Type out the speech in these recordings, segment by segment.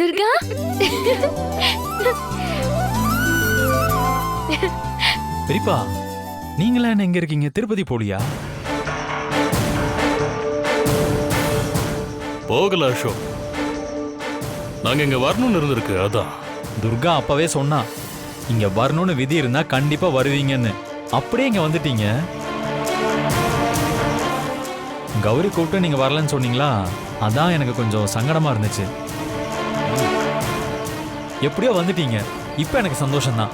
துர்கா? பெரியப்பா நீங்களா என்ன எங்க இருக்கீங்க? திருப்பதி போலியா? போகல அசோக். நாங்க இங்க வரணும்னு இருந்திருக்கு அதான். துர்கா அப்பவே சொன்னா இங்க வரணும்னு விதி இருந்தா கண்டிப்பா வருவீங்கன்னு. அப்படியே இங்க வந்துட்டீங்க. கௌரி கூப்பிட்டு நீங்க வரலன்னு சொன்னீங்களா? அதான் எனக்கு கொஞ்சம் சங்கடமா இருந்துச்சு. எப்படியோ வந்துட்டீங்க. இப்ப எனக்கு சந்தோஷம்தான்.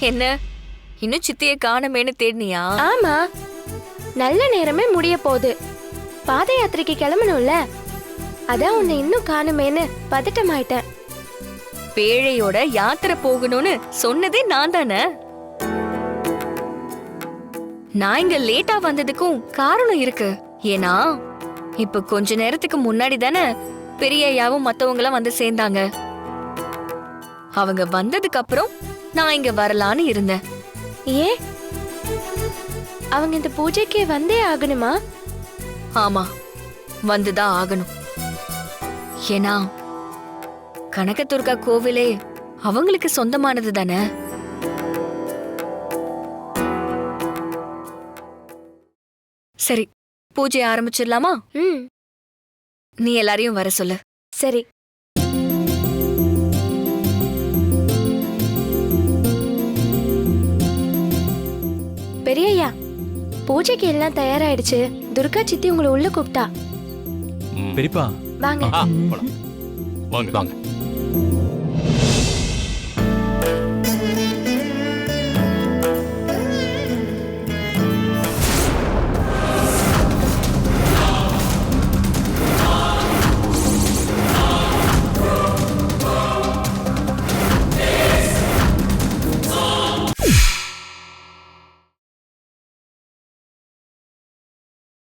என்ன? இன்னும் சித்திய காணமேன்னு தேடினியா? ஆமா. நல்ல நேரமே முடிய போகுது. பாத யாத்திரைக்கு கிளம்பணும்ல? அதான் உன்னை இன்னும் காணுமேன்னு பதட்டமாயிட்டேன். பேழையோட யாத்திரை போகணும்னு சொன்னதே நான் தானே? நான் இங்க லேட்டா வந்ததுக்கும் காரணம் இருக்கு. ஏன்னா இப்ப கொஞ்ச நேரத்துக்கு முன்னாடி தானே பெரிய ஐயாவும் மத்தவங்களும் வந்து சேர்ந்தாங்க. அவங்க வந்ததுக்கு அப்புறம் நான் இங்க வரலான்னு இருந்தேன். ஏன் அவங்க இந்த பூஜைக்கு வந்தே ஆகணுமா? ஆமா வந்துதான் ஆகணும். ஏன்னா கனகதுர்கா கோவிலே அவங்களுக்கு சொந்தமானது தானே? சரி பூஜை ஆரம்பிச்சிடலாமா? ம். நீ எல்லாரையும் வர சொல்லு. சரி. பெரியய்யா பூஜைக்கு எல்லாம் தயாராயிடுச்சு. துர்கா சித்தி உங்களை உள்ள கூப்பிட்டா. பெரியப்பா. வாங்க. வாங்க. வாங்க.